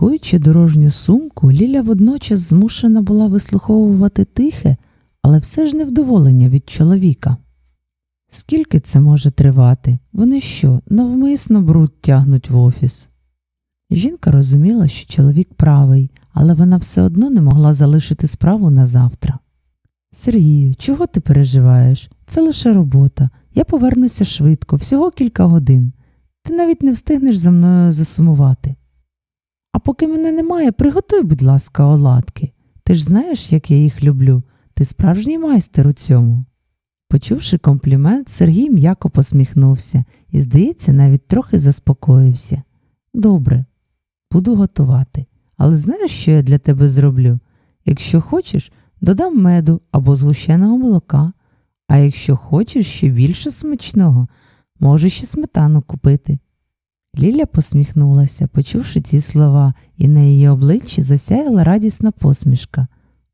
Пакуючи дорожню сумку, Ліля водночас змушена була вислуховувати тихе, але все ж невдоволення від чоловіка. Скільки це може тривати? Вони що, навмисно бруд тягнуть в офіс? Жінка розуміла, що чоловік правий, але вона все одно не могла залишити справу на завтра. Сергію, чого ти переживаєш? Це лише робота. Я повернуся швидко, всього кілька годин. Ти навіть не встигнеш за мною засумувати. А поки мене немає, приготуй, будь ласка, оладки. Ти ж знаєш, як я їх люблю. Ти справжній майстер у цьому. Почувши комплімент, Сергій м'яко посміхнувся і, здається, навіть трохи заспокоївся. Добре, буду готувати. Але знаєш, що я для тебе зроблю? Якщо хочеш, додам меду або згущеного молока, а якщо хочеш ще більше смачного, можеш ще сметану купити. Ліля посміхнулася, почувши ці слова, і на її обличчі засяяла радісна посмішка.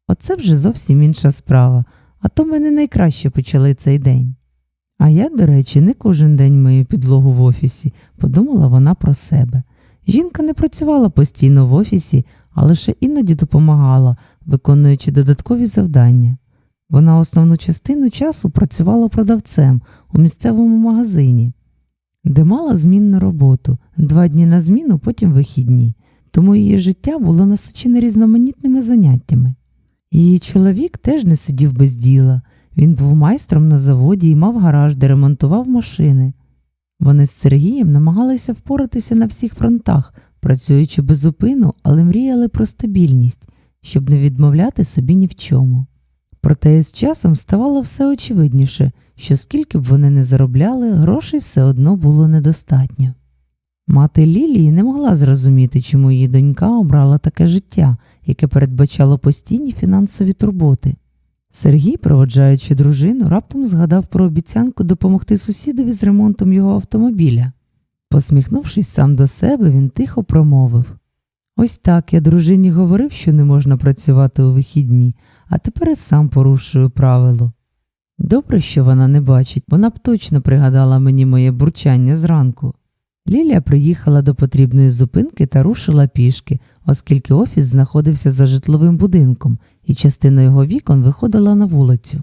Оце вже зовсім інша справа, а то ми не найкраще почали цей день. А я, до речі, не кожен день мию підлогу в офісі, подумала вона про себе. Жінка не працювала постійно в офісі, а лише іноді допомагала, виконуючи додаткові завдання. Вона основну частину часу працювала продавцем у місцевому магазині, де мала змінну роботу два дні на зміну, потім вихідні, тому її життя було насичене різноманітними заняттями. Її чоловік теж не сидів без діла. Він був майстром на заводі і мав гараж, де ремонтував машини. Вони з Сергієм намагалися впоратися на всіх фронтах, працюючи без зупину, але мріяли про стабільність, щоб не відмовляти собі ні в чому. Проте з часом ставало все очевидніше, що скільки б вони не заробляли, грошей все одно було недостатньо. Мати Лілії не могла зрозуміти, чому її донька обрала таке життя, яке передбачало постійні фінансові турботи. Сергій, проводжаючи дружину, раптом згадав про обіцянку допомогти сусідові з ремонтом його автомобіля. Посміхнувшись сам до себе, він тихо промовив Ось так я дружині говорив, що не можна працювати у вихідні, а тепер і сам порушую правило. Добре, що вона не бачить, вона б точно пригадала мені моє бурчання зранку. Лілія приїхала до потрібної зупинки та рушила пішки, оскільки офіс знаходився за житловим будинком, і частина його вікон виходила на вулицю.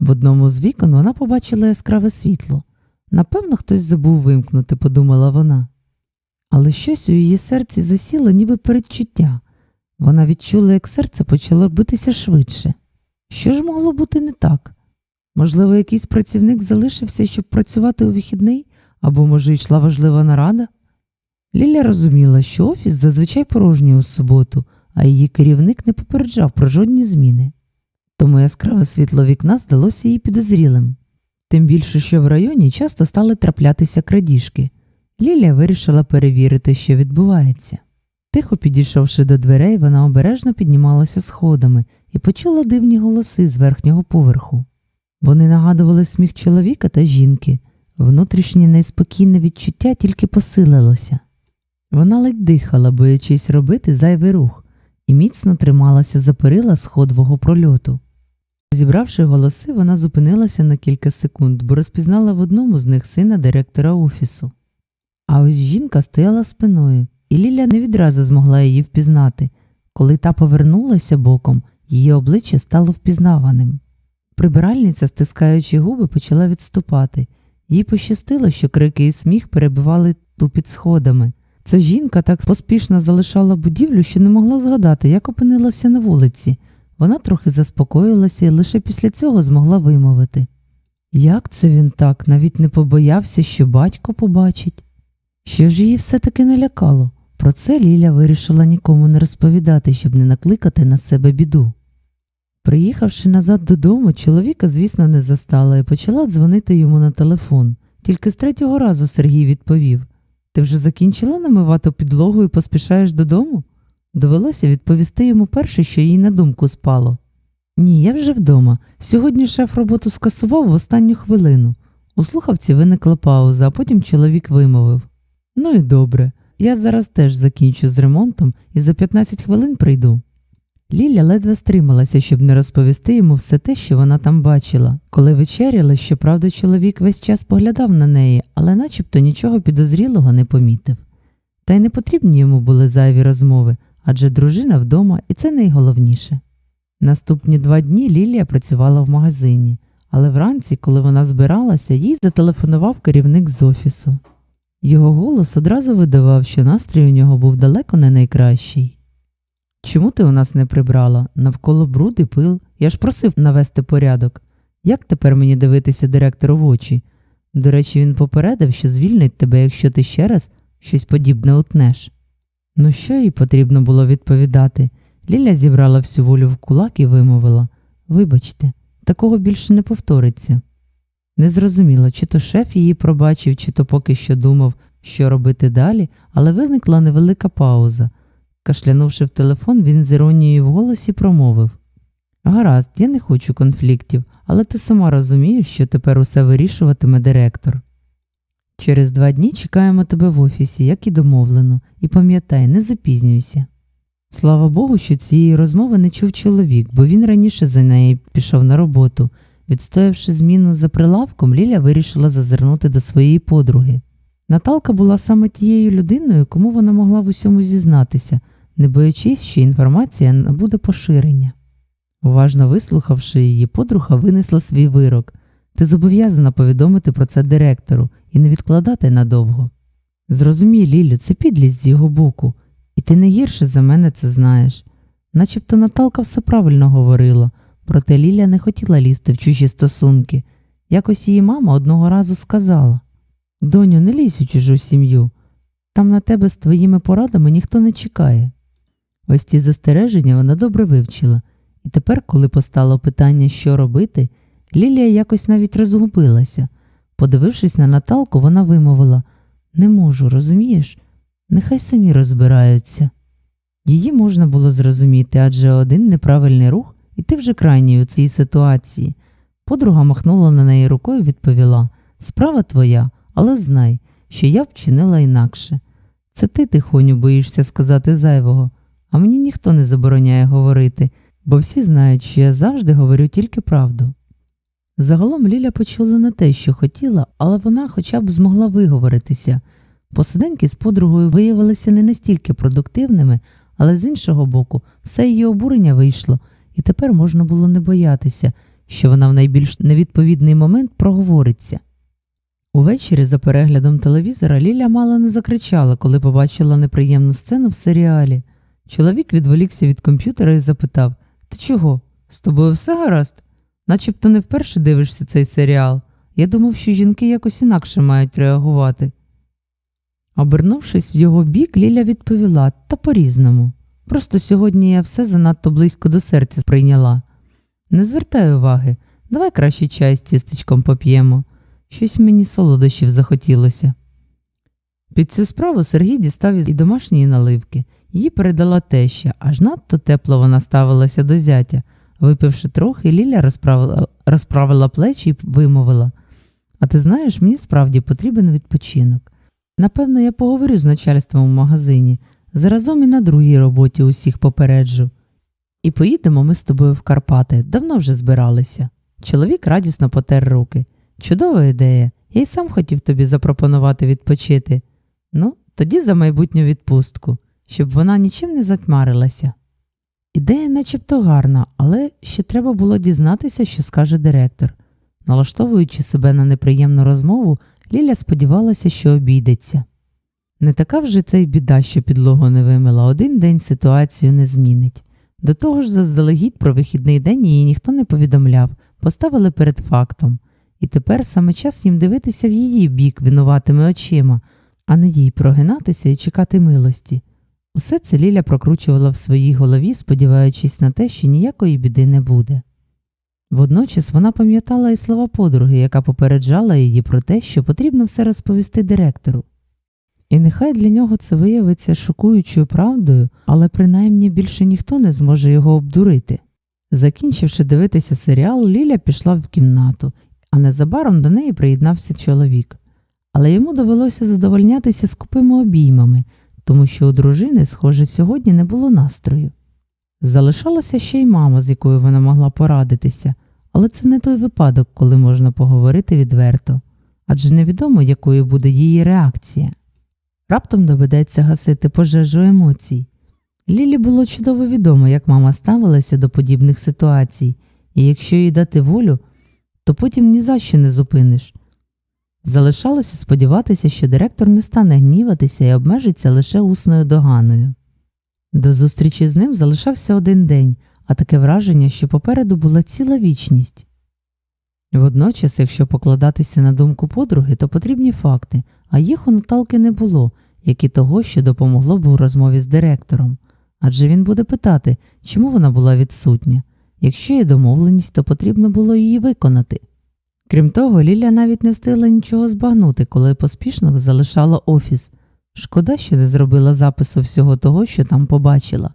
В одному з вікон вона побачила яскраве світло. Напевно, хтось забув вимкнути, подумала вона. Але щось у її серці засіло, ніби передчуття. Вона відчула, як серце почало битися швидше. Що ж могло бути не так? Можливо, якийсь працівник залишився, щоб працювати у вихідний, або, може, йшла важлива нарада? Ліля розуміла, що офіс зазвичай порожній у суботу, а її керівник не попереджав про жодні зміни. Тому яскраве світло вікна здалося їй підозрілим. Тим більше, що в районі часто стали траплятися крадіжки. Лілія вирішила перевірити, що відбувається. Тихо підійшовши до дверей, вона обережно піднімалася сходами і почула дивні голоси з верхнього поверху. Вони нагадували сміх чоловіка та жінки. Внутрішнє неспокійне відчуття тільки посилилося. Вона ледь дихала, боячись робити зайвий рух, і міцно трималася за перила сходового прольоту. Зібравши голоси, вона зупинилася на кілька секунд, бо розпізнала в одному з них сина директора офісу. А ось жінка стояла спиною, і Ліля не відразу змогла її впізнати. Коли та повернулася боком, її обличчя стало впізнаваним. Прибиральниця, стискаючи губи, почала відступати. Їй пощастило, що крики і сміх перебивали ту під сходами. Ця жінка так поспішно залишала будівлю, що не могла згадати, як опинилася на вулиці. Вона трохи заспокоїлася і лише після цього змогла вимовити. Як це він так, навіть не побоявся, що батько побачить? Що ж її все-таки не лякало? Про це Ліля вирішила нікому не розповідати, щоб не накликати на себе біду. Приїхавши назад додому, чоловіка, звісно, не застала і почала дзвонити йому на телефон. Тільки з третього разу Сергій відповів Ти вже закінчила намивати підлогу і поспішаєш додому? Довелося відповісти йому перше, що їй на думку спало. Ні, я вже вдома. Сьогодні шеф роботу скасував в останню хвилину. У слухавці виникла пауза, а потім чоловік вимовив Ну і добре, я зараз теж закінчу з ремонтом і за 15 хвилин прийду. Ліля ледве стрималася, щоб не розповісти йому все те, що вона там бачила. Коли вечеряли, щоправда, чоловік весь час поглядав на неї, але начебто нічого підозрілого не помітив. Та й не потрібні йому були зайві розмови, адже дружина вдома, і це найголовніше. Наступні два дні Лілія працювала в магазині, але вранці, коли вона збиралася, їй зателефонував керівник з офісу. Його голос одразу видавав, що настрій у нього був далеко не найкращий. Чому ти у нас не прибрала? Навколо бруд і пил. Я ж просив навести порядок. Як тепер мені дивитися директору в очі? До речі, він попередив, що звільнить тебе, якщо ти ще раз щось подібне утнеш. Ну що їй потрібно було відповідати? Ліля зібрала всю волю в кулак і вимовила Вибачте, такого більше не повториться. Не зрозуміла, чи то шеф її пробачив, чи то поки що думав, що робити далі, але виникла невелика пауза. Кашлянувши в телефон, він з іронією в голосі промовив Гаразд, я не хочу конфліктів, але ти сама розумієш, що тепер усе вирішуватиме директор. Через два дні чекаємо тебе в офісі, як і домовлено, і пам'ятай, не запізнюйся. Слава Богу, що цієї розмови не чув чоловік, бо він раніше за неї пішов на роботу. Відстоявши зміну за прилавком, Ліля вирішила зазирнути до своєї подруги. Наталка була саме тією людиною, кому вона могла в усьому зізнатися, не боячись, що інформація набуде поширення. Уважно вислухавши її, подруга винесла свій вирок. Ти зобов'язана повідомити про це директору і не відкладати надовго. Зрозумій, Лілю, це підлість з його боку, і ти не гірше за мене це знаєш. Начебто Наталка все правильно говорила, проте Ліля не хотіла лізти в чужі стосунки. Якось її мама одного разу сказала Доню, не лізь у чужу сім'ю. Там на тебе з твоїми порадами ніхто не чекає. Ось ці застереження вона добре вивчила, і тепер, коли постало питання, що робити, Лілія якось навіть розгубилася. Подивившись на Наталку, вона вимовила Не можу, розумієш? Нехай самі розбираються. Її можна було зрозуміти, адже один неправильний рух, і ти вже крайній у цій ситуації. Подруга махнула на неї рукою і відповіла Справа твоя, але знай, що я вчинила інакше. Це ти, тихоню, боїшся сказати зайвого, а мені ніхто не забороняє говорити, бо всі знають, що я завжди говорю тільки правду. Загалом Ліля почула не те, що хотіла, але вона хоча б змогла виговоритися. Посиденьки з подругою виявилися не настільки продуктивними, але з іншого боку, все її обурення вийшло, і тепер можна було не боятися, що вона в найбільш невідповідний момент проговориться. Увечері за переглядом телевізора Ліля мало не закричала, коли побачила неприємну сцену в серіалі. Чоловік відволікся від комп'ютера і запитав Ти чого? З тобою все гаразд? Начебто не вперше дивишся цей серіал. Я думав, що жінки якось інакше мають реагувати. Обернувшись в його бік, Ліля відповіла та по-різному. Просто сьогодні я все занадто близько до серця прийняла. Не звертай уваги, давай краще чай з тістечком поп'ємо. Щось мені солодощів захотілося. Під цю справу Сергій дістав і домашньої наливки. Її передала теща, аж надто тепло вона ставилася до зятя. Випивши трохи, Ліля розправила, розправила плечі і вимовила А ти знаєш, мені справді потрібен відпочинок. Напевно, я поговорю з начальством у магазині, заразом і на другій роботі усіх попереджу. І поїдемо ми з тобою в Карпати, давно вже збиралися. Чоловік радісно потер руки. Чудова ідея, я й сам хотів тобі запропонувати відпочити. Ну, тоді за майбутню відпустку, щоб вона нічим не затьмарилася. Ідея начебто гарна, але ще треба було дізнатися, що скаже директор. Налаштовуючи себе на неприємну розмову, Ліля сподівалася, що обійдеться. Не така вже це й біда, що підлогу не вимила, один день ситуацію не змінить. До того ж, заздалегідь про вихідний день її ніхто не повідомляв, поставили перед фактом. І тепер саме час їм дивитися в її бік винуватими очима, а не їй прогинатися і чекати милості. Усе це Ліля прокручувала в своїй голові, сподіваючись на те, що ніякої біди не буде. Водночас вона пам'ятала і слова подруги, яка попереджала її про те, що потрібно все розповісти директору. І нехай для нього це виявиться шокуючою правдою, але принаймні більше ніхто не зможе його обдурити. Закінчивши дивитися серіал, Ліля пішла в кімнату, а незабаром до неї приєднався чоловік. Але йому довелося задовольнятися скупими обіймами, тому що у дружини, схоже, сьогодні не було настрою. Залишалася ще й мама, з якою вона могла порадитися, але це не той випадок, коли можна поговорити відверто, адже невідомо, якою буде її реакція. Раптом доведеться гасити пожежу емоцій. Лілі було чудово відомо, як мама ставилася до подібних ситуацій, і якщо їй дати волю, то потім ні за що не зупиниш. Залишалося сподіватися, що директор не стане гніватися і обмежиться лише усною доганою. До зустрічі з ним залишався один день, а таке враження, що попереду була ціла вічність. Водночас, якщо покладатися на думку подруги, то потрібні факти, а їх у Наталки не було, як і того, що допомогло б у розмові з директором. Адже він буде питати, чому вона була відсутня. Якщо є домовленість, то потрібно було її виконати. Крім того, Ліля навіть не встигла нічого збагнути, коли поспішно залишала офіс. Шкода, що не зробила запису всього того, що там побачила.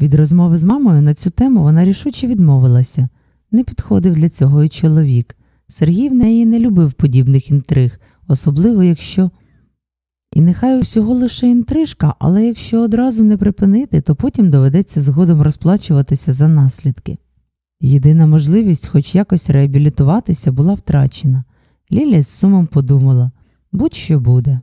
Від розмови з мамою на цю тему вона рішуче відмовилася. Не підходив для цього і чоловік. Сергій в неї не любив подібних інтриг, особливо якщо. І нехай усього лише інтрижка, але якщо одразу не припинити, то потім доведеться згодом розплачуватися за наслідки. Єдина можливість хоч якось реабілітуватися була втрачена. Ліля з сумом подумала будь-що буде.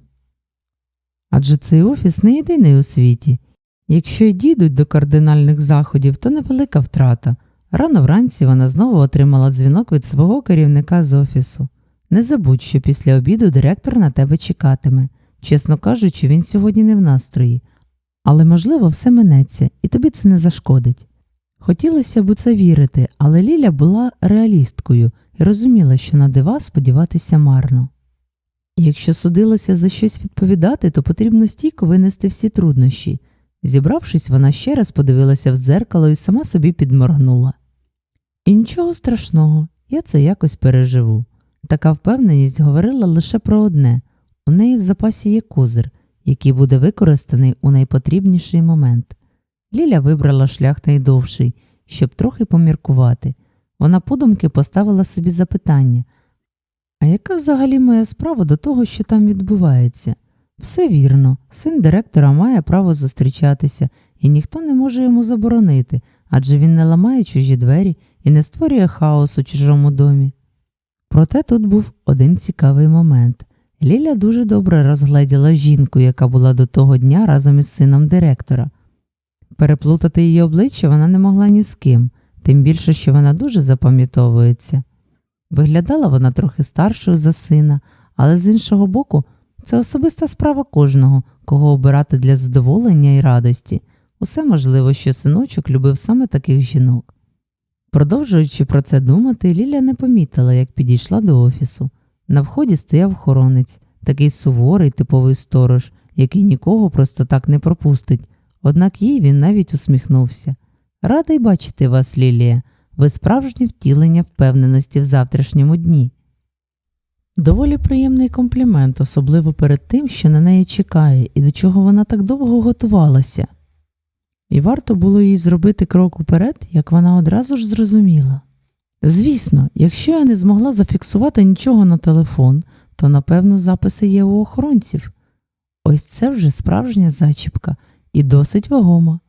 Адже цей офіс не єдиний у світі. Якщо й дійдуть до кардинальних заходів, то невелика втрата. Рано вранці вона знову отримала дзвінок від свого керівника з офісу. Не забудь, що після обіду директор на тебе чекатиме. Чесно кажучи, він сьогодні не в настрої, але, можливо, все минеться, і тобі це не зашкодить. Хотілося б у це вірити, але Ліля була реалісткою і розуміла, що на дива сподіватися марно. Якщо судилося за щось відповідати, то потрібно стійко винести всі труднощі. Зібравшись, вона ще раз подивилася в дзеркало і сама собі підморгнула. І нічого страшного, я це якось переживу. Така впевненість говорила лише про одне у неї в запасі є козир, який буде використаний у найпотрібніший момент. Ліля вибрала шлях найдовший, щоб трохи поміркувати. Вона подумки поставила собі запитання а яка взагалі моя справа до того, що там відбувається? Все вірно, син директора має право зустрічатися, і ніхто не може йому заборонити, адже він не ламає чужі двері і не створює хаос у чужому домі. Проте тут був один цікавий момент. Ліля дуже добре розгледіла жінку, яка була до того дня разом із сином директора. Переплутати її обличчя вона не могла ні з ким, тим більше, що вона дуже запам'ятовується. Виглядала вона трохи старшою за сина, але з іншого боку, це особиста справа кожного, кого обирати для задоволення і радості. Усе можливо, що синочок любив саме таких жінок. Продовжуючи про це думати, Ліля не помітила, як підійшла до офісу. На вході стояв охоронець, такий суворий типовий сторож, який нікого просто так не пропустить, однак їй він навіть усміхнувся. Радий бачити вас, Лілія, ви справжнє втілення впевненості в завтрашньому дні. Доволі приємний комплімент, особливо перед тим, що на неї чекає і до чого вона так довго готувалася. І варто було їй зробити крок уперед, як вона одразу ж зрозуміла. Звісно, якщо я не змогла зафіксувати нічого на телефон, то напевно записи є у охоронців. Ось це вже справжня зачіпка і досить вагома.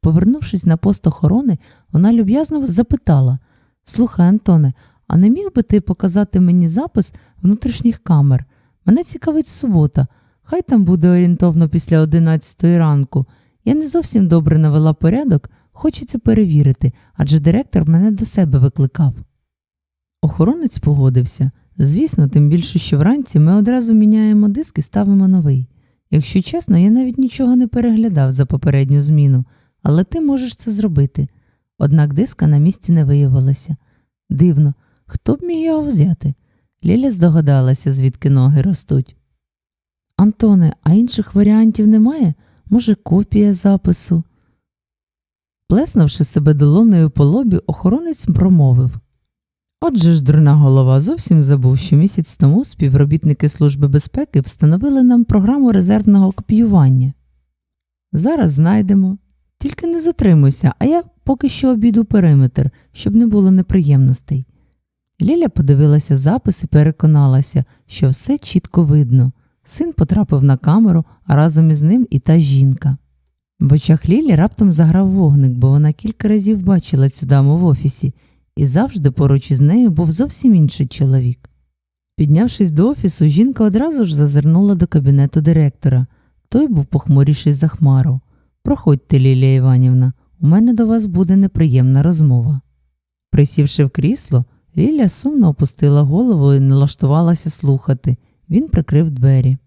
Повернувшись на пост охорони, вона люб'язно запитала Слухай, Антоне, а не міг би ти показати мені запис внутрішніх камер? Мене цікавить субота, хай там буде орієнтовно після 11 ранку. Я не зовсім добре навела порядок, хочеться перевірити, адже директор мене до себе викликав. Охоронець погодився. Звісно, тим більше, що вранці ми одразу міняємо диск і ставимо новий. Якщо чесно, я навіть нічого не переглядав за попередню зміну, але ти можеш це зробити. Однак диска на місці не виявилося. Дивно, хто б міг його взяти? Ліля здогадалася, звідки ноги ростуть. Антоне, а інших варіантів немає? Може, копія запису? Плеснувши себе долоною по лобі, охоронець промовив. Отже ж, дурна голова зовсім забув, що місяць тому співробітники Служби безпеки встановили нам програму резервного копіювання. Зараз знайдемо. Тільки не затримуйся, а я поки що обійду периметр, щоб не було неприємностей. Ліля подивилася запис і переконалася, що все чітко видно. Син потрапив на камеру, а разом із ним і та жінка. В очах Лілі раптом заграв вогник, бо вона кілька разів бачила цю даму в офісі, і завжди поруч із нею був зовсім інший чоловік. Піднявшись до офісу, жінка одразу ж зазирнула до кабінету директора. Той був похмуріший за хмару. Проходьте, Лілія Іванівна, у мене до вас буде неприємна розмова. Присівши в крісло, Ліля сумно опустила голову і налаштувалася слухати. Він прикрив двері.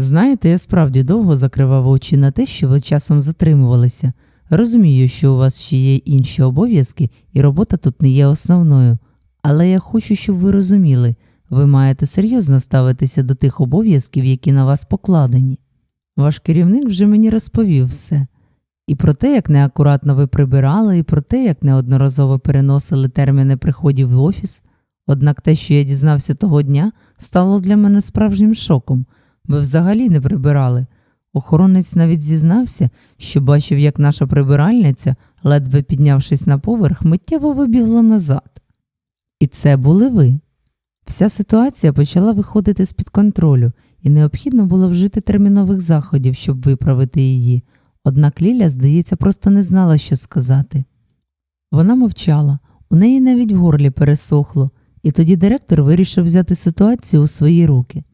Знаєте, я справді довго закривав очі на те, що ви часом затримувалися. Розумію, що у вас ще є інші обов'язки, і робота тут не є основною. Але я хочу, щоб ви розуміли, ви маєте серйозно ставитися до тих обов'язків, які на вас покладені. Ваш керівник вже мені розповів все. І про те, як неакуратно ви прибирали, і про те, як неодноразово переносили терміни приходів в офіс. Однак те, що я дізнався того дня, стало для мене справжнім шоком. Ви взагалі не прибирали. Охоронець навіть зізнався, що бачив, як наша прибиральниця, ледве піднявшись на поверх, миттєво вибігла назад. І це були ви. Вся ситуація почала виходити з-під контролю, і необхідно було вжити термінових заходів, щоб виправити її. Однак Ліля, здається, просто не знала, що сказати. Вона мовчала, у неї навіть в горлі пересохло, і тоді директор вирішив взяти ситуацію у свої руки.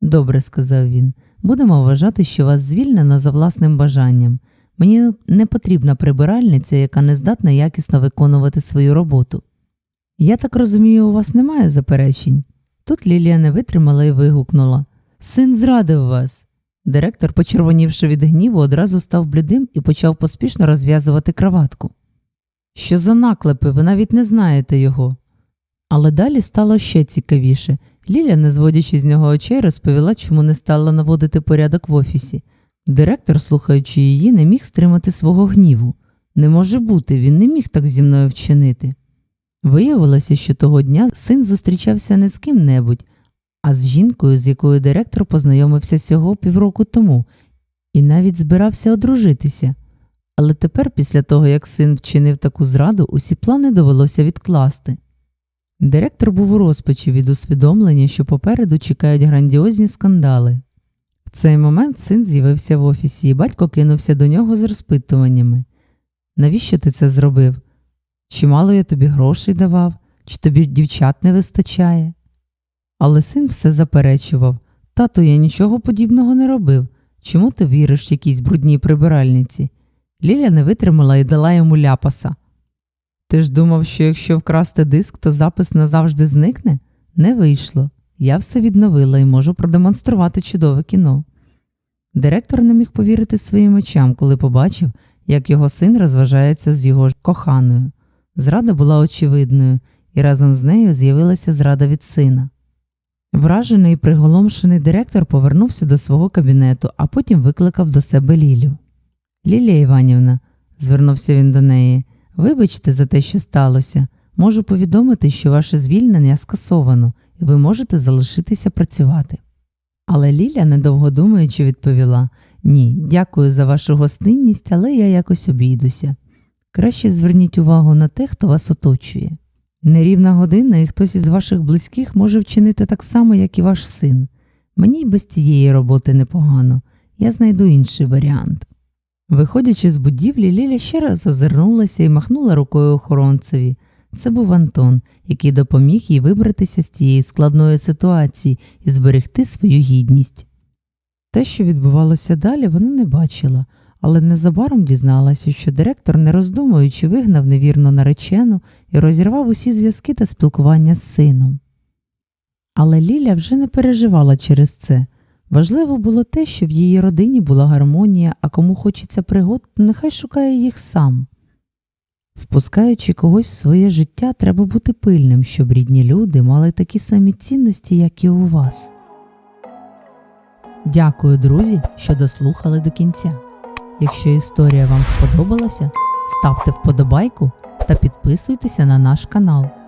Добре, сказав він, будемо вважати, що вас звільнено за власним бажанням. Мені не потрібна прибиральниця, яка не здатна якісно виконувати свою роботу. Я так розумію, у вас немає заперечень. Тут Лілія не витримала і вигукнула Син зрадив вас. Директор, почервонівши від гніву, одразу став блідим і почав поспішно розв'язувати краватку. Що за наклепи, ви навіть не знаєте його. Але далі стало ще цікавіше. Ліля, не зводячи з нього очей, розповіла, чому не стала наводити порядок в офісі. Директор, слухаючи її, не міг стримати свого гніву. Не може бути, він не міг так зі мною вчинити. Виявилося, що того дня син зустрічався не з ким-небудь, а з жінкою, з якою директор познайомився всього півроку тому, і навіть збирався одружитися. Але тепер, після того, як син вчинив таку зраду, усі плани довелося відкласти. Директор був у розпачі від усвідомлення, що попереду чекають грандіозні скандали. В цей момент син з'явився в офісі, і батько кинувся до нього з розпитуваннями. Навіщо ти це зробив? Чи мало я тобі грошей давав, чи тобі дівчат не вистачає? Але син все заперечував Тато, я нічого подібного не робив. Чому ти віриш якійсь брудній прибиральниці? Ліля не витримала і дала йому ляпаса. Ти ж думав, що якщо вкрасти диск, то запис назавжди зникне? Не вийшло. Я все відновила і можу продемонструвати чудове кіно. Директор не міг повірити своїм очам, коли побачив, як його син розважається з його коханою. Зрада була очевидною, і разом з нею з'явилася зрада від сина. Вражений і приголомшений директор повернувся до свого кабінету, а потім викликав до себе Лілю. Лілія Іванівна, звернувся він до неї, вибачте за те, що сталося. Можу повідомити, що ваше звільнення скасовано, і ви можете залишитися працювати. Але Ліля, недовго думаючи, відповіла Ні, дякую за вашу гостинність, але я якось обійдуся. Краще зверніть увагу на те, хто вас оточує. Нерівна година, і хтось із ваших близьких може вчинити так само, як і ваш син. Мені й без цієї роботи непогано, я знайду інший варіант. Виходячи з будівлі, Ліля ще раз озирнулася і махнула рукою охоронцеві. Це був Антон, який допоміг їй вибратися з цієї складної ситуації і зберегти свою гідність. Те, що відбувалося далі, вона не бачила, але незабаром дізналася, що директор, не роздумуючи, вигнав невірно наречену і розірвав усі зв'язки та спілкування з сином. Але Ліля вже не переживала через це. Важливо було те, що в її родині була гармонія, а кому хочеться пригод, нехай шукає їх сам. Впускаючи когось в своє життя, треба бути пильним, щоб рідні люди мали такі самі цінності, як і у вас. Дякую, друзі, що дослухали до кінця. Якщо історія вам сподобалася, ставте вподобайку та підписуйтеся на наш канал.